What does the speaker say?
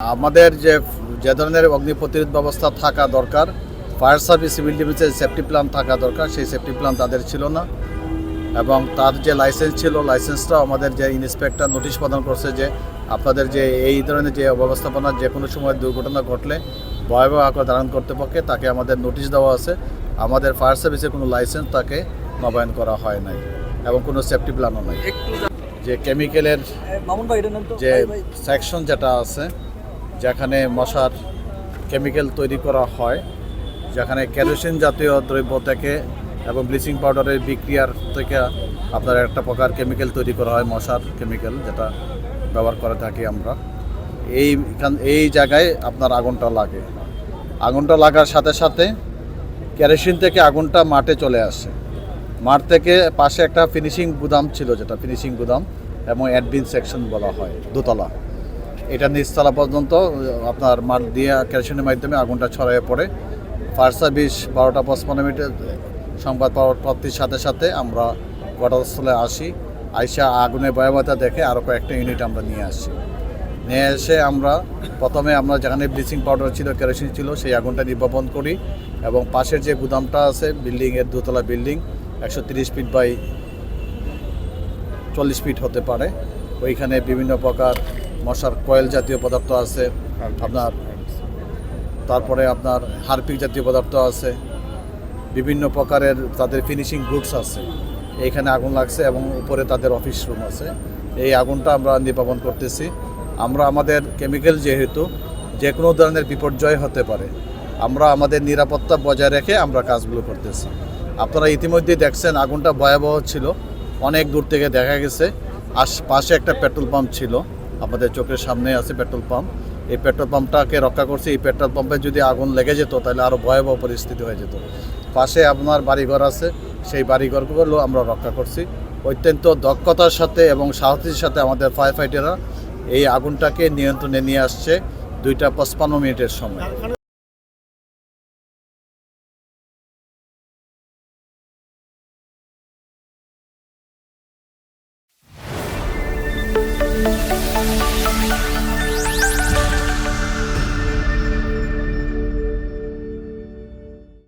আমাদের যে যে ধরনের অগ্নি প্রতিরোধ ব্যবস্থা থাকা দরকার ফায়ার সার্ভিস সিভিল ডিফেন্সের সেফটি প্ল্যান থাকা দরকার সেই সেফটি প্ল্যান তাদের ছিল না। এবং তার যে লাইসেন্স ছিল লাইসেন্সটাও আমাদের যে ইন্সপেক্টর নোটিশ প্রদান করছে যে আপনাদের যে এই ধরনের যে ব্যবস্থাপনা যে কোনো সময় দুর্ঘটনা ঘটলে ভয়াবহ আকার ধারণ করতে পক্ষে তাকে আমাদের নোটিশ দেওয়া আছে। আমাদের ফায়ার সার্ভিসের কোনো লাইসেন্স তাকে নবায়ন করা হয় নাই এবং কোনো সেফটি প্ল্যানও নাই। যে কেমিক্যালের যে। সেকশন যেটা আছে যেখানে মশার কেমিক্যাল তৈরি করা হয়, যেখানে কেরোসিন জাতীয় দ্রব্য থেকে এবং ব্লিচিং পাউডারের বিক্রিয়ার থেকে আপনার একটা প্রকার কেমিক্যাল তৈরি করা হয়, মশার কেমিক্যাল যেটা ব্যবহার করে থাকি আমরা। এই এই জায়গায় আপনার আগুনটা লাগে। আগুনটা লাগার সাথে সাথে কেরোসিন থেকে আগুনটা মাঠে চলে আসে। মাঠ থেকে পাশে একটা ফিনিশিং গুদাম ছিল যেটা, ফিনিশিং গুদাম এবং অ্যাডমিন সেকশন বলা হয়, দোতলা। এটা নিচতলা পর্যন্ত, আপনার মাঠ দিয়ে কেরোসিনের মাধ্যমে আগুনটা ছড়িয়ে পড়ে। ফায়ার সার্ভিস বারোটা পঁচপান্ন মিনিটে সংবাদ প্রাপ্তির সাথে সাথে আমরা ঘটনাস্থলে আসি। আইসা আগুনের ভয়াবহতা দেখে আরও কয়েকটা ইউনিট আমরা নিয়ে আসি। নিয়ে এসে আমরা প্রথমে আমরা যেখানে ব্লিচিং পাউডার ছিল কেরোসিন ছিল, সেই আগুনটা নির্বাপন করি এবং পাশের যে গুদামটা আছে বিল্ডিংয়ের দোতলা বিল্ডিং একশো তিরিশ ফিট বাই চল্লিশ ফিট হতে পারে। ওইখানে বিভিন্ন প্রকার মশার কয়েল জাতীয় পদার্থ আছে আপনার তারপরে আপনার হারপিক জাতীয় পদার্থ আছে বিভিন্ন প্রকারের তাদের ফিনিশিং গুডস আছে। এইখানে আগুন লাগছে এবং উপরে তাদের অফিস রুম আছে। এই আগুনটা আমরা নির্বাপন করতেছি। আমরা আমাদের কেমিক্যাল যেহেতু যে কোনো ধরনের বিপর্যয় হতে পারে আমরা আমাদের নিরাপত্তা বজায় রেখে আমরা কাজগুলো করতেছি। আপনারা ইতিমধ্যেই দেখছেন আগুনটা ভয়াবহ ছিল অনেক দূর থেকে দেখা গেছে। আশ পাশে একটা পেট্রোল পাম্প ছিল। আমাদের চোখের সামনে আছে পেট্রোল পাম্প। এই পেট্রোল পাম্পটাকে রক্ষা করছে। এই পেট্রোল পাম্পে যদি আগুন লেগে যেত, তাহলে আরও ভয়াবহ পরিস্থিতি হয়ে যেত। পাশে আপনার বাড়িঘর আছে। সেই বাড়িঘরগুলো আমরা রক্ষা করছি। অত্যন্ত দক্ষতার সাথে এবং সাহসের সাথে আমাদের ফায়ার ফাইটাররা এই আগুনটাকে নিয়ন্ত্রণে নিয়ে আসছে দুইটা পঁচপান্ন মিনিটের সময়।